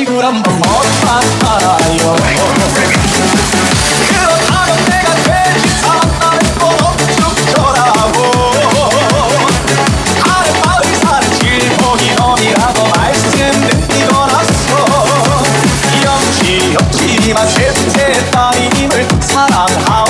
얼굴 한번 못 봤다요. 그렇다고 내가 돼지 산다는 건 없죽더라고. 아름다운 사는 질복이 어디라고 말씀드리거나서. 염치 없지만 셋째 따님을 사랑하오.